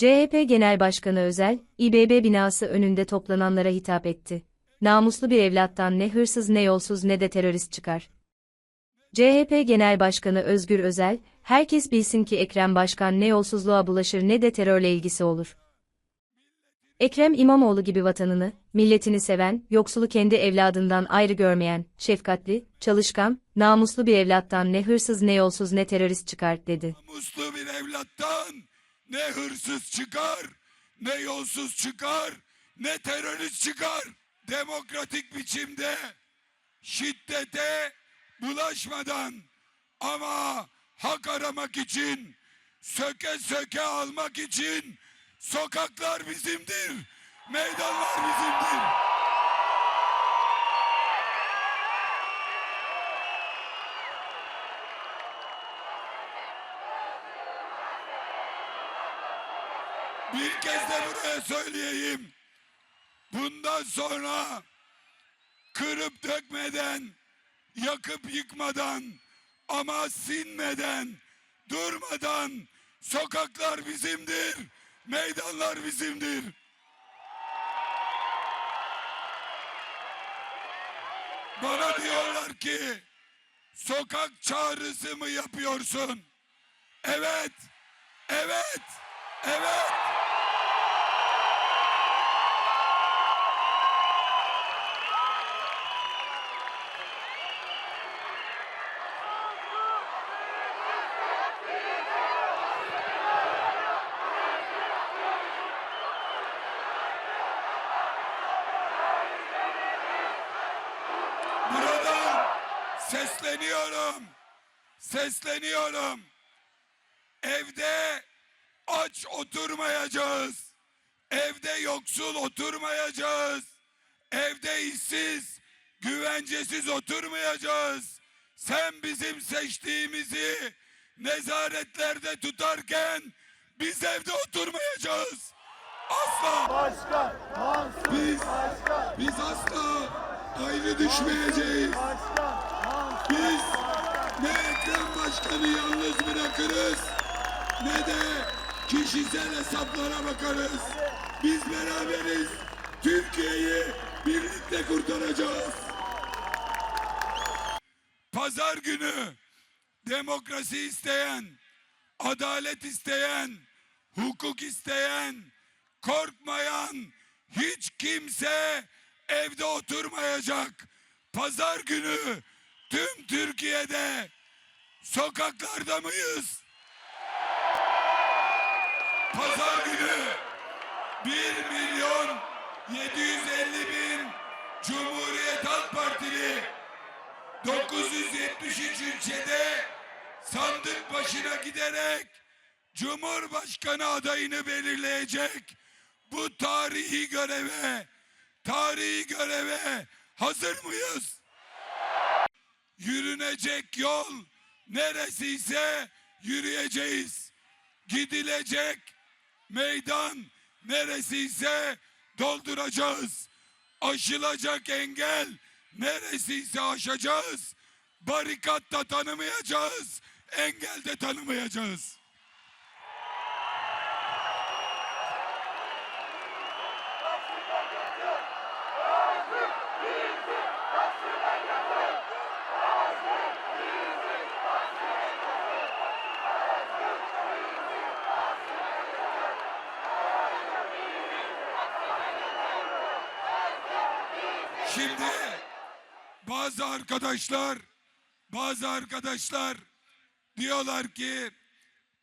CHP Genel Başkanı Özel, İBB binası önünde toplananlara hitap etti. Namuslu bir evlattan ne hırsız ne yolsuz ne de terörist çıkar. CHP Genel Başkanı Özgür Özel, herkes bilsin ki Ekrem Başkan ne yolsuzluğa bulaşır ne de terörle ilgisi olur. Ekrem İmamoğlu gibi vatanını, milletini seven, yoksulu kendi evladından ayrı görmeyen, şefkatli, çalışkan, namuslu bir evlattan ne hırsız ne yolsuz ne terörist çıkar, dedi. Namuslu bir evlattan ne hırsız çıkar, ne yolsuz çıkar, ne terörist çıkar. Demokratik biçimde şiddete bulaşmadan ama hak aramak için, söke söke almak için sokaklar bizimdir, meydanlar bizimdir. Bir kez de buraya söyleyeyim. Bundan sonra kırıp dökmeden, yakıp yıkmadan ama sinmeden, durmadan sokaklar bizimdir, meydanlar bizimdir. Bana diyorlar ki sokak çağrısı mı yapıyorsun? Evet, evet, evet. Buradan sesleniyorum. Sesleniyorum. Aç oturmayacağız. Evde yoksul oturmayacağız. Evde işsiz, güvencesiz oturmayacağız. Sen bizim seçtiğimizi nezaretlerde tutarken biz evde oturmayacağız. Asla. Başkan, Mansur Biz, Başkan, biz asla ayrı düşmeyeceğiz. Başkan, Mansur Biz ne Ekrem Başkan'ı yalnız bırakırız ne de kişisel hesaplara bakarız. Biz beraberiz. Türkiye'yi birlikte kurtaracağız. Pazar günü demokrasi isteyen, adalet isteyen, hukuk isteyen, korkmayan hiç kimse evde oturmayacak. Pazar günü tüm Türkiye'de sokaklarda mıyız? Pazar günü 1 milyon 750 bin Cumhuriyet Halk Partili 973 ilçede sandık başına giderek Cumhurbaşkanı adayını belirleyecek bu tarihi göreve, tarihi göreve hazır mıyız? Yürünecek yol neresiyse yürüyeceğiz. Gidilecek meydan neresiyse dolduracağız. Aşılacak engel neresiyse aşacağız. Barikat da tanımayacağız, engel de tanımayacağız. Şimdi bazı arkadaşlar bazı arkadaşlar diyorlar ki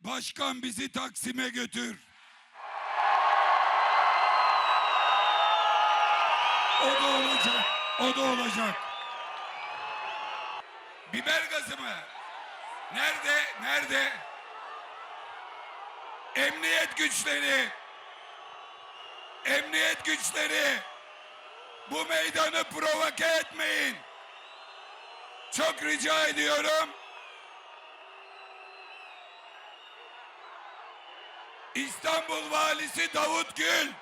başkan bizi Taksim'e götür. O da olacak. O da olacak. Biber gazı mı? Nerede? Nerede? Emniyet güçleri. Emniyet güçleri. Bu meydanı provoke etmeyin. Çok rica ediyorum. İstanbul Valisi Davut Gül.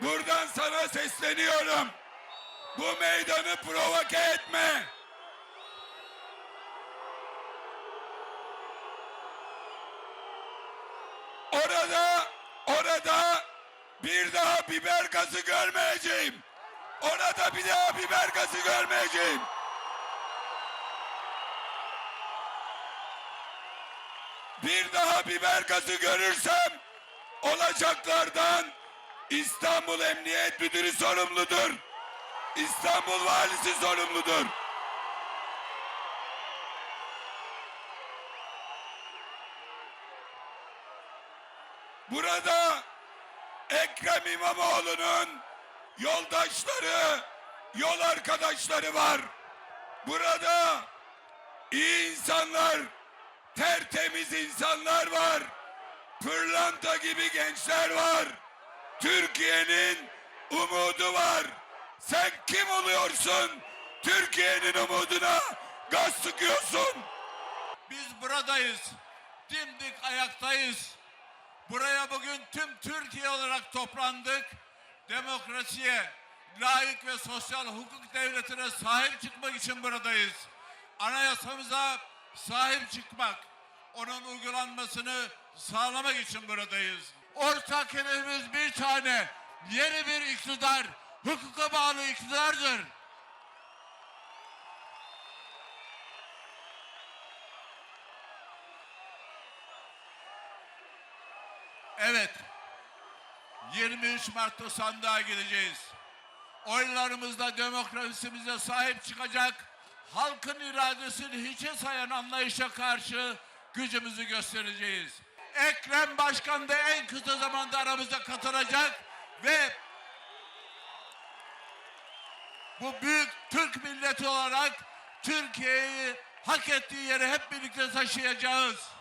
Buradan sana sesleniyorum. Bu meydanı provoke etme. Orada Orada bir daha biber gazı görmeyeceğim. Orada bir daha biber gazı görmeyeceğim. Bir daha biber gazı görürsem olacaklardan İstanbul Emniyet Müdürü sorumludur. İstanbul Valisi sorumludur. Burada Ekrem İmamoğlu'nun yoldaşları, yol arkadaşları var. Burada iyi insanlar, tertemiz insanlar var. Pırlanta gibi gençler var. Türkiye'nin umudu var. Sen kim oluyorsun? Türkiye'nin umuduna gaz sıkıyorsun. Biz buradayız. Dimdik ayaktayız. Buraya bugün tüm Türkiye olarak toplandık. Demokrasiye, layık ve sosyal hukuk devletine sahip çıkmak için buradayız. Anayasamıza sahip çıkmak, onun uygulanmasını sağlamak için buradayız. Ortak hedefimiz bir tane, yeni bir iktidar, hukuka bağlı iktidardır. Evet. 23 Mart'ta sandığa gideceğiz. Oylarımızla demokrasimize sahip çıkacak, halkın iradesini hiçe sayan anlayışa karşı gücümüzü göstereceğiz. Ekrem Başkan da en kısa zamanda aramıza katılacak ve bu büyük Türk milleti olarak Türkiye'yi hak ettiği yere hep birlikte taşıyacağız.